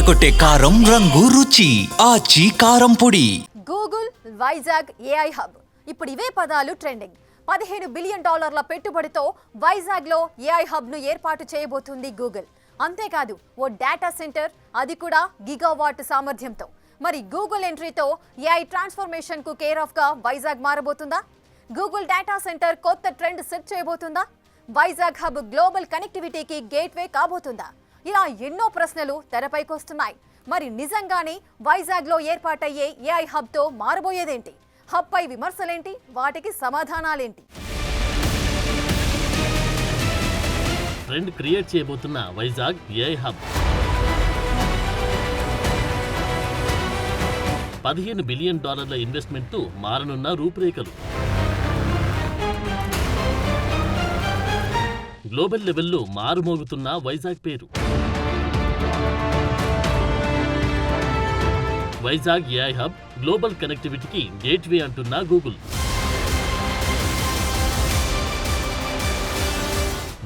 అదరకొట్టే కారం రంగు రుచి. ఆచి కారం పొడి. Google Vizag AI hub. ఇప్పుడు ఇవే పదాలు ట్రెండింగ్. పదిహేను బిలియన్ డాలర్ల పెట్టుబడితో వైజాగ్లో ఏఐ హబ్ను ఏర్పాటు చేయబోతుంది గూగుల్. అంతేకాదు ఓ డేటా సెంటర్ అది కూడా గిగావాట్ సామర్థ్యంతో. మరి గూగుల్ ఎంట్రీతో ఏఐ ట్రాన్స్ఫర్మేషన్కు కేర్ ఆఫ్గా వైజాగ్ మారబోతుందా? గూగుల్ డేటా సెంటర్ కొత్త ట్రెండ్ సెట్ చేయబోతుందా? వైజాగ్ హబ్ గ్లోబల్ కనెక్టివిటీకి గేట్వే కాబోతుందా? ఇలా ఎన్నో ప్రశ్నలు తెరపైకొస్తున్నాయి. మరి నిజంగానే వైజాగ్లో ఏర్పాటయ్యే ఏఐ హబ్తో మారబోయేదేంటి? హబ్ పై విమర్శలేంటి? వాటికి సమాధానాలేంటి? ట్రెండ్ క్రియేట్ చేయబోతున్న వైజాగ్ ఏఐ హబ్. పదిహేను బిలియన్ డాలర్ల ఇన్వెస్ట్మెంట్తో మారనున్న రూపురేఖలు. గ్లోబల్ లెవెల్లో మారుమోగుతున్న వైజాగ్ పేరు. వైజాగ్ ఏఐ హబ్ గ్లోబల్ కనెక్టివిటీకి గేట్వే అంటున్న గూగుల్.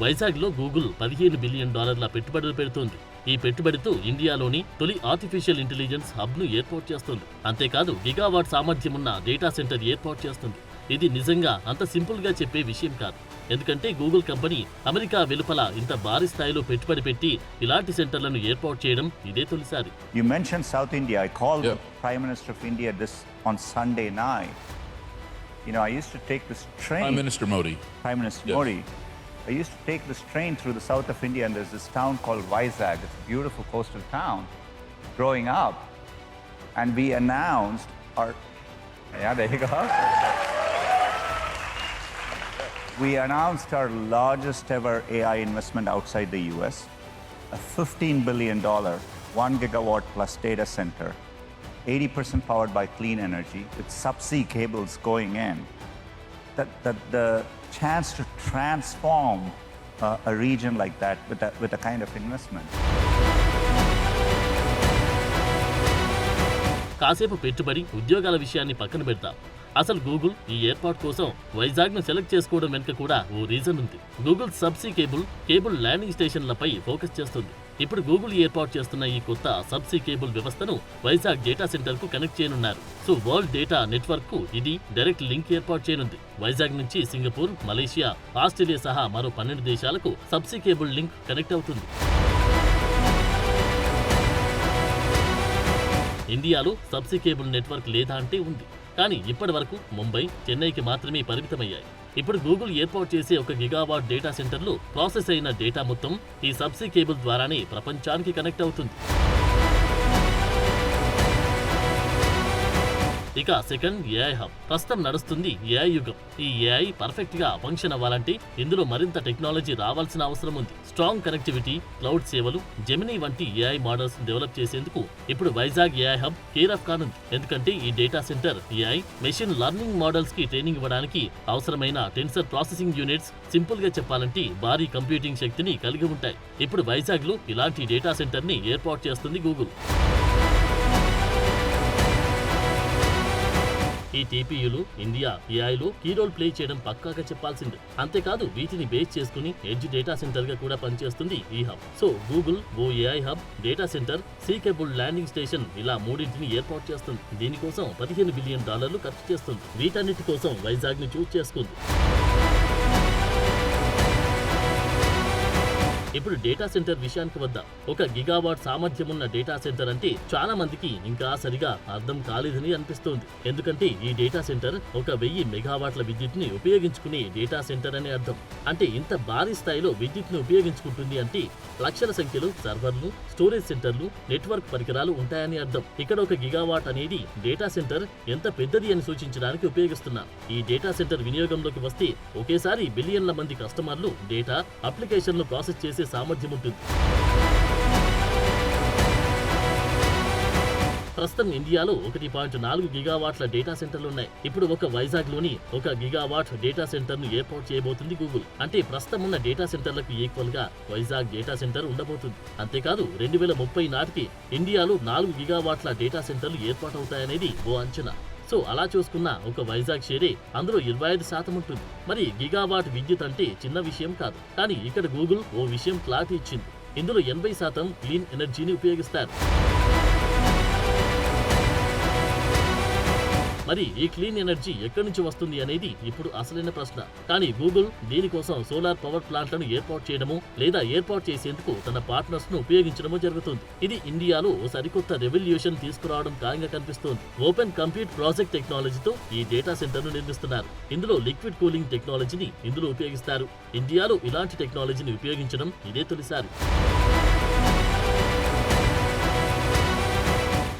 వైజాగ్లో గూగుల్ పదిహేను బిలియన్ డాలర్ల పెట్టుబడులు పెడుతోంది. ఈ పెట్టుబడితో ఇండియాలోని తొలి ఆర్టిఫిషియల్ ఇంటెలిజెన్స్ హబ్ను ఏర్పాటు చేస్తుంది. అంతేకాదు గిగావాట్ సామర్థ్యం ఉన్న డేటా సెంటర్ ఏర్పాటు చేస్తుంది. ఇది నిజంగా అంత సింపుల్గా చెప్పే విషయం కాదు. ఎందుకంటే గూగుల్ కంపెనీ అమెరికా వెలుపల ఇంత భారీ స్థాయిలో పెట్టుబడి పెట్టి ఇలాంటి సెంటర్లను ఏర్పాటు చేయడం ఇదే తొలిసారి You mentioned South India. I called Yeah. the Prime Minister of India this on Sunday night. You know, I used to take this train. Prime Minister Modi. Prime Minister Yes. Modi. I used to take this train through the south of India, and there's this town called Vizag. It's a beautiful coastal town. Growing up, and we announced our. Yeah, there you go. We announced our largest ever AI investment outside the US, a $15 billion, one gigawatt plus data center, 80% powered by clean energy with subsea cables going in. That, that the chance to transform uh, a region like that with a, with a kind of investment. కాసేపు పెట్టుబడి ఉద్యోగాల విషయాన్ని పక్కన పెడతాం అసలు Google ఈ ఏర్పాటు కోసం వైజాగ్ను సెలెక్ట్ చేసుకోవడం వెనుక కూడా ఓ రీజన్ ఉంది. Google subsea cable cable landing స్టేషన్లపై focus చేస్తుంది. ఇప్పుడు గూగుల్ ఏర్పాటు చేస్తున్న ఈ కొత్త సబ్సీ కేబుల్ వ్యవస్థను వైజాగ్ డేటా సెంటర్కు కనెక్ట్ చేయనున్నారు. సో వరల్డ్ డేటా నెట్వర్క్కు ఇది డైరెక్ట్ లింక్ ఏర్పాటు చేయనుంది. వైజాగ్ నుంచి సింగపూర్ మలేషియా ఆస్ట్రేలియా సహా మరో పన్నెండు దేశాలకు సబ్సీ కేబుల్ లింక్ కనెక్ట్ అవుతుంది. ఇండియాలో సబ్సీ కేబుల్ నెట్వర్క్ లేదా అంటే ఉంది. కానీ ఇప్పటి వరకు ముంబై చెన్నైకి మాత్రమే పరిమితమయ్యాయి. ఇప్పుడు గూగుల్ ఏర్పాటు చేసే ఒక గిగావాట్ డేటా సెంటర్లో ప్రాసెస్ అయిన డేటా మొత్తం ఈ సబ్సీ కేబుల్ ద్వారానే ప్రపంచానికి కనెక్ట్ అవుతుంది. ఇక సెకండ్ ఏఐ హబ్. ప్రస్తుతం నడుస్తుంది ఏఐ యుగం. ఈ ఏఐ పర్ఫెక్ట్గా ఫంక్షన్ అవ్వాలంటే ఇందులో మరింత టెక్నాలజీ రావాల్సిన అవసరం ఉంది. స్ట్రాంగ్ కనెక్టివిటీ క్లౌడ్ సేవలు జెమినీ వంటి ఏఐ మోడల్స్ డెవలప్ చేసేందుకు ఇప్పుడు Vizag AI hub care of కానుంది. ఎందుకంటే ఈ data center AI machine learning మోడల్స్కి training ఇవ్వడానికి అవసరమైన టెన్సర్ ప్రాసెసింగ్ యూనిట్స్ సింపుల్గా చెప్పాలంటే భారీ కంప్యూటింగ్ శక్తిని కలిగి ఉంటాయి. ఇప్పుడు వైజాగ్లో ఇలాంటి డేటా సెంటర్ని ఏర్పాటు చేస్తుంది గూగుల్. ఈ టీపీయూలు ఇండియా ఏఐలు కీ రోల్ ప్లే చేయడం పక్కాగా చెప్పాల్సిందే. అంతేకాదు వీటిని బేస్ చేసుకుని ఎడ్జ్ డేటా సెంటర్గా కూడా పనిచేస్తుంది ఈ హబ్. సో గూగుల్ ఓ AI hub data center sea cable landing station ఇలా మూడింటిని ఏర్పాటు చేస్తుంది. దీనికోసం పదిహేను బిలియన్ డాలర్లు ఖర్చు చేస్తుంది. వీటన్నిటి కోసం వైజాగ్ని చూస్ చేసుకుంది. ఇప్పుడు డేటా సెంటర్ విషయానికి వద్దాం. ఒక గిగావాట్ సామర్థ్యం ఉన్న డేటా సెంటర్ అంటే చాలా మందికి ఇంకా సరిగా అర్థం కాలేదని అనిపిస్తోంది. ఎందుకంటే ఈ డేటా సెంటర్ ఒక వెయ్యి మెగావాట్ల విద్యుత్ని ఉపయోగించుకునే డేటా సెంటర్ అనే అర్థం. అంటే ఇంత భారీ స్థాయిలో విద్యుత్ని ఉపయోగించుకుంటుంది అంటే లక్షల సంఖ్యలో సర్వర్లు స్టోరేజ్ సెంటర్లు నెట్వర్క్ పరికరాలు ఉంటాయని అర్థం. ఇక్కడ ఒక గిగావాట్ అనేది డేటా సెంటర్ ఎంత పెద్దది అని సూచించడానికి ఉపయోగిస్తున్నాం. ఈ డేటా సెంటర్ వినియోగంలోకి వస్తే ఒకేసారి బిలియన్ల మంది కస్టమర్లు డేటా అప్లికేషన్లు ప్రాసెస్ చేసే సామర్థ్యం ఉంటుంది. ప్రస్తుతం ఇండియాలో ఒకటి పాయింట్ నాలుగు గిగావాట్ల డేటా సెంటర్లు ఉన్నాయి. ఇప్పుడు ఒక వైజాగ్లోని ఒక గిగావాట్ డేటా సెంటర్ను ఏర్పాటు చేయబోతుంది గూగుల్. అంటే ప్రస్తుతం ఉన్న డేటా సెంటర్లకు ఈక్వల్గా వైజాగ్ డేటా సెంటర్ ఉండబోతుంది. అంతేకాదు రెండు వేల ముప్పై నాటికి ఇండియాలో నాలుగు గిగావాట్ల డేటా సెంటర్లు ఏర్పాటవుతాయనేది ఓ అంచనా. సో అలా చూసుకున్న ఒక వైజాగ్ షేరే అందులో ఇరవై ఐదు శాతం ఉంటుంది. మరి గిగావాట్ విద్యుత్ అంటే చిన్న విషయం కాదు. కానీ ఇక్కడ గూగుల్ ఓ విషయం క్లారిటీ ఇచ్చింది. ఇందులో ఎనభై శాతం క్లీన్ ఎనర్జీని ఉపయోగిస్తారు. మరి ఈ క్లీన్ ఎనర్జీ ఎక్కడి నుంచి వస్తుంది అనేది ఇప్పుడు అసలైన ప్రశ్న. కానీ గూగుల్ దీనికోసం సోలార్ పవర్ ప్లాంట్లను ఏర్పాటు చేయడము లేదా ఏర్పాటు చేసేందుకు తన పార్ట్నర్స్ను ఉపయోగించడము జరుగుతుంది. ఇది ఇండియాలో ఓ సరికొత్త రెవల్యూషన్ తీసుకురావడం ఖాయంగా కనిపిస్తోంది. ఓపెన్ కంప్యూట్ ప్రాజెక్ట్ టెక్నాలజీతో ఈ డేటా సెంటర్ను నిర్మిస్తున్నారు. ఇందులో లిక్విడ్ కూలింగ్ టెక్నాలజీని ఇందులో ఉపయోగిస్తారు. ఇండియాలో ఇలాంటి టెక్నాలజీని ఉపయోగించడం ఇదే తొలిసారి.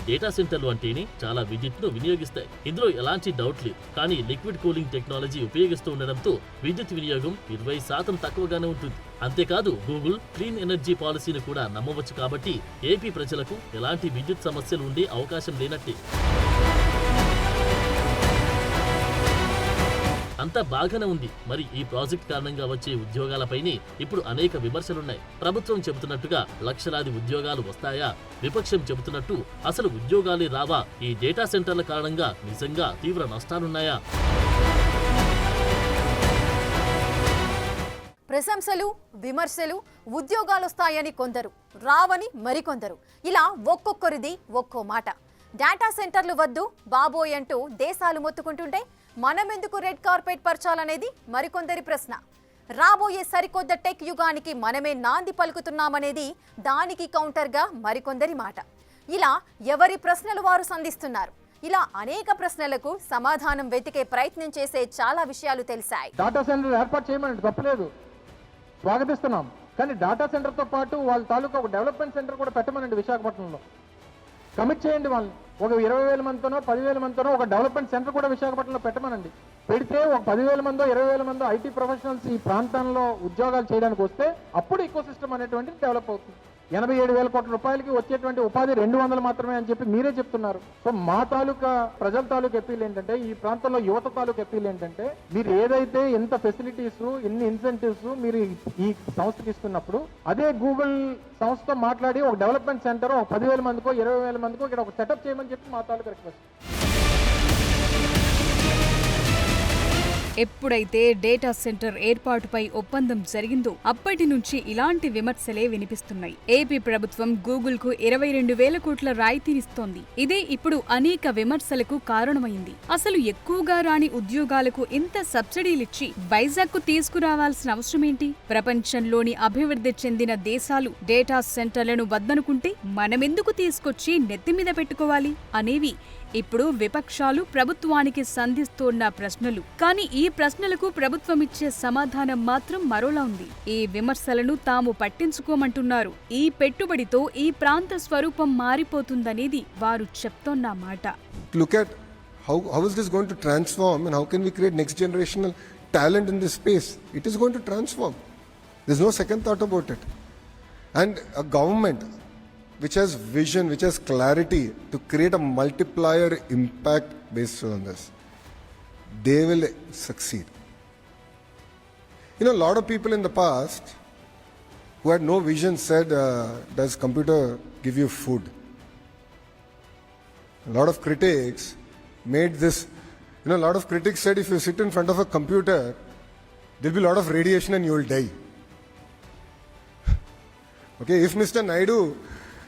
డేటా సెంటర్లు అంటేనే చాలా విద్యుత్ను వినియోగిస్తాయి. ఇందులో ఎలాంటి డౌట్ లేదు. కానీ లిక్విడ్ కూలింగ్ టెక్నాలజీ ఉపయోగిస్తూ ఉండడంతో విద్యుత్ వినియోగం ఇరవై శాతం తక్కువగానే ఉంటుంది. అంతేకాదు గూగుల్ క్లీన్ ఎనర్జీ పాలసీని కూడా నమ్మవచ్చు కాబట్టి ఏపీ ప్రజలకు ఎలాంటి విద్యుత్ సమస్యలు ఉండే అవకాశం లేనట్టే. అంతా బాగానే ఉంది. మరి ఈ ప్రాజెక్ట్ కారణంగా వచ్చే ఉద్యోగాలపైనే ఇప్పుడు అనేక విమర్శలున్నాయి. ప్రభుత్వం చెబుతున్నట్టుగా లక్షలాది ఉద్యోగాలు వస్తాయా? విపక్షం చెబుతున్నట్టు అసలు ఉద్యోగాలే రావా? ఈ డేటా సెంటర్ల కారణంగా నిజంగా తీవ్ర నష్టాలున్నాయా? ప్రశంసలు విమర్శలు ఉద్యోగాలు వస్తాయని కొందరు రావని మరికొందరు. ఇలా ఒక్కొక్కరిది ఒక్కో మాట. డేటా సెంటర్లు వద్దు బాబోయ్ అంటూ దేశాలు మొత్తుకుంటుంటే మనమెందుకు రెడ్ కార్పెట్ పరచాలనేది మరికొందరి ప్రశ్న. రాబోయే సరికొత్త టెక్ యుగానికి మనమే నాంది పలుకుతున్నామనేది దానికి కౌంటర్గా మరికొందరి మాట. ఇలా ఎవరి ప్రశ్నలు వారు సంధిస్తున్నారు? ఇలా అనేక ప్రశ్నలకు సమాధానం వెతికే ప్రయత్నం చేసే చాలా విషయాలు తెలిసాయి. డాటా సెంటర్ ఏర్పాటు చేయమని తప్పలేదు. స్వాగతిస్తున్నాం. కానీ డాటా సెంటర్తో పాటు వాళ్ళ తాలూకా ఒక డెవలప్మెంట్ సెంటర్ కూడా పెట్టమనండి విశాఖపట్నంలో. కమిట్ చేయండి వాళ్ళని. ఒక ఇరవై వేల మందితోనో పదివేల మందితోనో ఒక డెవలప్మెంట్ సెంటర్ కూడా విశాఖపట్నంలో పెట్టమనండి. పెడితే ఒక పదివేల మందో ఇరవై వేల మందో ఐటీ ప్రొఫెషనల్స్ ఈ ప్రాంతంలో ఉద్యోగాలు చేయడానికి వస్తే అప్పుడు ఈకో సిస్టమ్ అనేటువంటిది డెవలప్ అవుతుంది. ఎనభై ఏడు వేల కోట్ల రూపాయలకి వచ్చేటువంటి ఉపాధి రెండు వందలు మాత్రమే అని చెప్పి మీరే చెప్తున్నారు. సో మా తాలూకా ప్రజల తాలూకా అప్పీల్ ఏంటంటే ఈ ప్రాంతంలో యువత తాలూకా అప్పీల్ ఏంటంటే మీరు ఏదైతే ఎంత ఫెసిలిటీస్ ఎన్ని ఇన్సెంటివ్స్ మీరు ఈ సంస్థకి ఇస్తున్నప్పుడు అదే గూగుల్ సంస్థతో మాట్లాడి ఒక డెవలప్మెంట్ సెంటర్ ఒక పదివేల మందికో ఇరవై వేల మందికో ఇక్కడ ఒక సెటప్ చేయమని చెప్పి మా తాలూకా రిక్వెస్ట్ ఎప్పుడైతే డేటా సెంటర్ ఏర్పాటుపై ఒప్పందం జరిగిందో అప్పటి నుంచి ఇలాంటి విమర్శలే వినిపిస్తున్నాయి. ఏపీ ప్రభుత్వం గూగుల్కు ఇరవై రెండు వేల కోట్ల రాయితీనిస్తోంది. ఇదే ఇప్పుడు అనేక విమర్శలకు కారణమైంది. అసలు ఎక్కువగా రాని ఉద్యోగాలకు ఇంత సబ్సిడీలిచ్చి వైజాగ్కు తీసుకురావాల్సిన అవసరమేంటి? ప్రపంచంలోని అభివృద్ధి చెందిన దేశాలు డేటా సెంటర్లను వద్దనుకుంటే మనమెందుకు తీసుకొచ్చి నెత్తిమీద పెట్టుకోవాలి? అనేవి ఇప్పుడు విపక్షాలు ప్రభుత్వానికి సంధిస్తున్న ప్రశ్నలు. కానీ ఈ ప్రశ్నలకు ప్రభుత్వం ఇచ్చే సమాధానం మాత్రం మరోలా ఉంది. ఈ విమర్శలను తాము పట్టించుకోమంటున్నారు. ఈ పెట్టుబడితో ఈ ప్రాంత స్వరూపం మారిపోతుందనేది వారు చెప్తోన్న మాట. Talent in this space it is going to transform this no second thought about and government which has vision, which has clarity to create a multiplier impact based on this, they will succeed. You know, a lot of people in the past who had no vision said, uh, Does computer give you food? A lot of critics made this, you know, a lot of critics said if you sit in front of a computer, there'll be a lot of radiation and you will die. okay, if Mr. Naidu,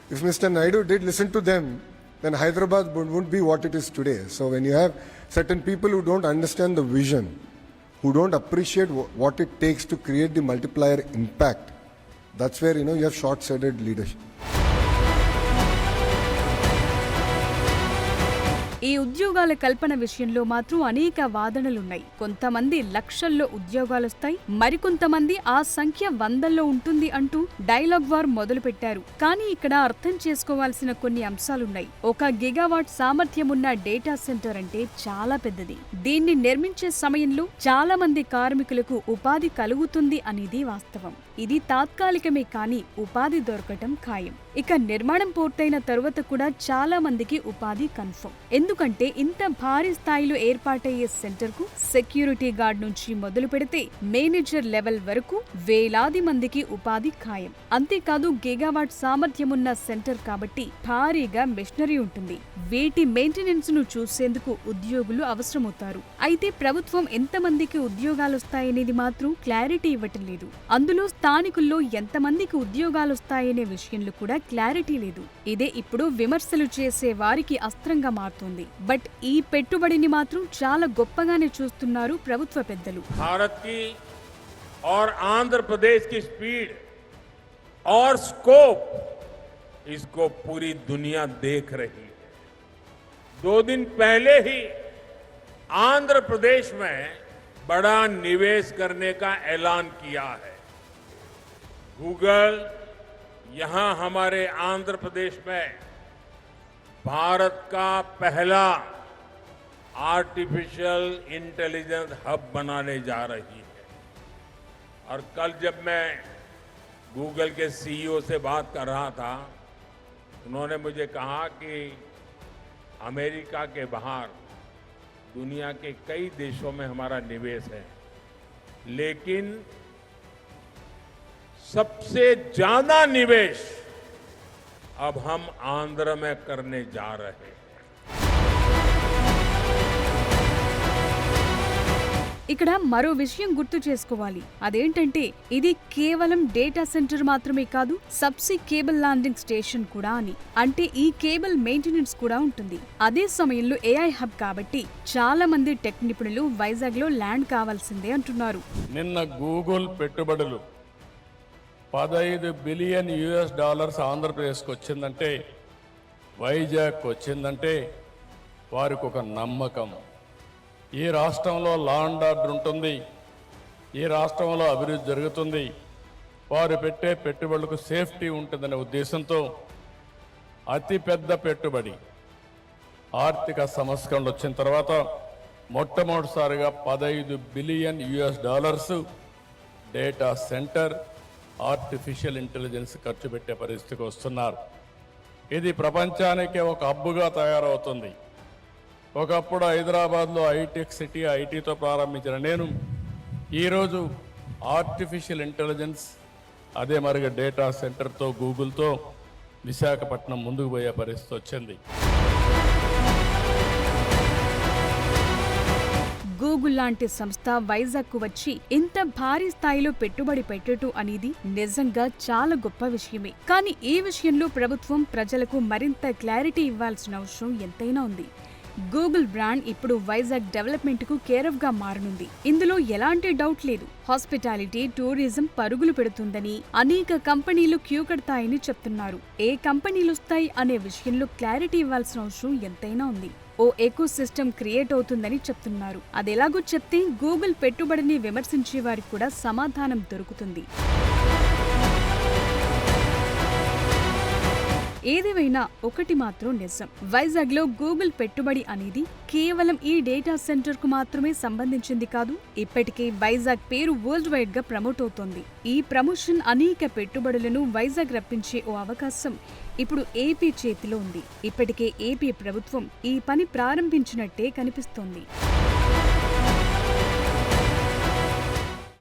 if Mr. Naidu did listen to them, then Hyderabad would- wouldn't be what it is today. So when you have certain people who don't understand the vision, who don't appreciate what it takes to create the multiplier impact, that's where you know you have short-sighted leadership. ఈ ఉద్యోగాల కల్పన విషయంలో మాత్రం అనేక వాదనలున్నాయి. కొంతమంది లక్షల్లో ఉద్యోగాలొస్తాయి మరికొంతమంది ఆ సంఖ్య వందల్లో ఉంటుంది అంటూ డైలాగ్ వార్ మొదలు పెట్టారు కానీ ఇక్కడ అర్థం చేసుకోవాల్సిన కొన్ని అంశాలున్నాయి. ఒక గిగావాట్ సామర్థ్యమున్న డేటా సెంటర్ అంటే చాలా పెద్దది. దీన్ని నిర్మించే సమయంలో చాలా మంది కార్మికులకు ఉపాధి కలుగుతుంది అనేది వాస్తవం. ఇది తాత్కాలికమే కానీ ఉపాధి దొరకటం ఖాయం. ఇక నిర్మాణం పూర్తయిన తరువాత కూడా చాలా మందికి ఉపాధి కన్ఫర్మ్. ఎందుకంటే ఇంత భారీ స్థాయిలో ఏర్పాటయ్యే సెంటర్కు సెక్యూరిటీ గార్డ్ నుంచి మొదలు పెడితే మేనేజర్ లెవెల్ వరకు వేలాది మందికి ఉపాధి ఖాయం. అంతేకాదు గిగావాట్ సామర్థ్యమున్న సెంటర్ కాబట్టి భారీగా మెషినరీ ఉంటుంది. వీటి మెయింటెనెన్స్ను చూసేందుకు ఉద్యోగులు అవసరమవుతారు. అయితే ప్రభుత్వం ఎంతమందికి ఉద్యోగాలు వస్తాయనేది మాత్రం క్లారిటీ ఇవ్వటం లేదు. అందులో స్థానికుల్లో ఎంతమందికి ఉద్యోగాలొస్తాయనే విషయంలో కూడా క్లారిటీ లేదు ఇదే ఇప్పుడు విమర్శలు చేసే వారికి అస్త్రంగా మారుతోంది బట్ ఈ పెట్టుబడిని మాత్రం చాలా గొప్పగానే చూస్తున్నారు ప్రభుత్వ పెద్దలు भारत की और आंध्र प्रदेश की स्पीड और स्कोप इसको पूरी दुनिया देख रही है दो दिन पहले ही आंध्र प्रदेश में बड़ा निवेश करने का ऐलान किया है गूगल यहाँ हमारे आंध्र प्रदेश में भारत का पहला आर्टिफिशियल इंटेलिजेंस हब बनाने जा रही है। और कल जब मैं गूगल के सीईओ से बात कर रहा था, उन्होंने मुझे कहा कि अमेरिका के बाहर दुनिया के कई देशों में हमारा निवेश है, लेकिन सबसे ज्यादा निवेश अब हम आंध्र में करने जा रहे हैं ఇక్కడ మరో విషయం గుర్తు చేసుకోవాలి అదేంటంటే ఇది కేవలం డేటా సెంటర్ మాత్రమే కాదు సబ్సీ కేబుల్ ల్యాండింగ్ స్టేషన్ కూడా అని అంటే ఈ కేబుల్ మెయింటెనెన్స్ కూడా ఉంటుంది అదే సమయంలో ఏఐ హబ్ కాబట్టి చాలా మంది టెక్ నిపుణులు వైజాగ్ లో ల్యాండ్ కావాల్సిందే అంటున్నారు నిన్న గూగుల్ పెట్టుబడులు పదహైదు బిలియన్ యుఎస్ డాలర్స్ ఆంధ్రప్రదేశ్కి వచ్చిందంటే వైజాగ్ వచ్చిందంటే వారికి ఒక నమ్మకం. ఈ రాష్ట్రంలో లా అండ్ ఆర్డర్ ఉంటుంది ఈ రాష్ట్రంలో అభివృద్ధి జరుగుతుంది వారు పెట్టే పెట్టుబడులకు సేఫ్టీ ఉంటుందనే ఉద్దేశంతో అతిపెద్ద పెట్టుబడి ఆర్థిక సంస్కరణలు వచ్చిన తర్వాత మొట్టమొదటిసారిగా పదహైదు billion US dollars data center artificial intelligence ఖర్చు పెట్టే పరిస్థితికి వస్తున్నారు. ఇది ప్రపంచానికే ఒక హబ్బుగా తయారవుతుంది. ఒకప్పుడు హైదరాబాద్లో ఐటెక్ సిటీ ఐటీతో ప్రారంభించిన నేను ఈరోజు ఆర్టిఫిషియల్ ఇంటెలిజెన్స్ అదే మరిగా డేటా సెంటర్తో గూగుల్తో విశాఖపట్నం ముందుకు పోయే పరిస్థితి వచ్చింది. గూగుల్ లాంటి సంస్థ వైజాగ్కు వచ్చి ఇంత భారీ స్థాయిలో పెట్టుబడి పెట్టడం అనేది నిజంగా చాలా గొప్ప విషయమే. కానీ ఈ విషయంలో ప్రభుత్వం ప్రజలకు మరింత క్లారిటీ ఇవ్వాల్సిన అవసరం ఎంతైనా ఉంది. గూగుల్ బ్రాండ్ ఇప్పుడు వైజాగ్ డెవలప్మెంట్కు కేర్గా మారనుంది. ఇందులో ఎలాంటి డౌట్ లేదు. హాస్పిటాలిటీ టూరిజం పరుగులు పెడుతుందని అనేక కంపెనీలు క్యూ కడతాయని చెప్తున్నారు. ఏ కంపెనీలు వస్తాయి అనే విషయంలో క్లారిటీ ఇవ్వాల్సిన అవసరం ఎంతైనా ఉంది. ఓ ఎకో సిస్టమ్ క్రియేట్ అవుతుందని చెప్తున్నారు. అదెలాగో చెప్తే గూగుల్ పెట్టుబడిని విమర్శించే వారికి కూడా సమాధానం దొరుకుతుంది. ఏదేవైనా ఒకటి మాత్రం నిజం. వైజాగ్లో గూగుల్ పెట్టుబడి అనేది కేవలం ఈ డేటా సెంటర్కు మాత్రమే సంబంధించింది కాదు ఇప్పటికే వైజాగ్ పేరు వరల్డ్ వైడ్గా ప్రమోట్ అవుతోంది. ఈ ప్రమోషన్ అనేక పెట్టుబడులను వైజాగ్ రప్పించే ఓ అవకాశం. ఇప్పుడు ఏపీ చేతిలో ఉంది. ఇప్పటికే ఏపీ ప్రభుత్వం ఈ పని ప్రారంభించినట్టే కనిపిస్తోంది.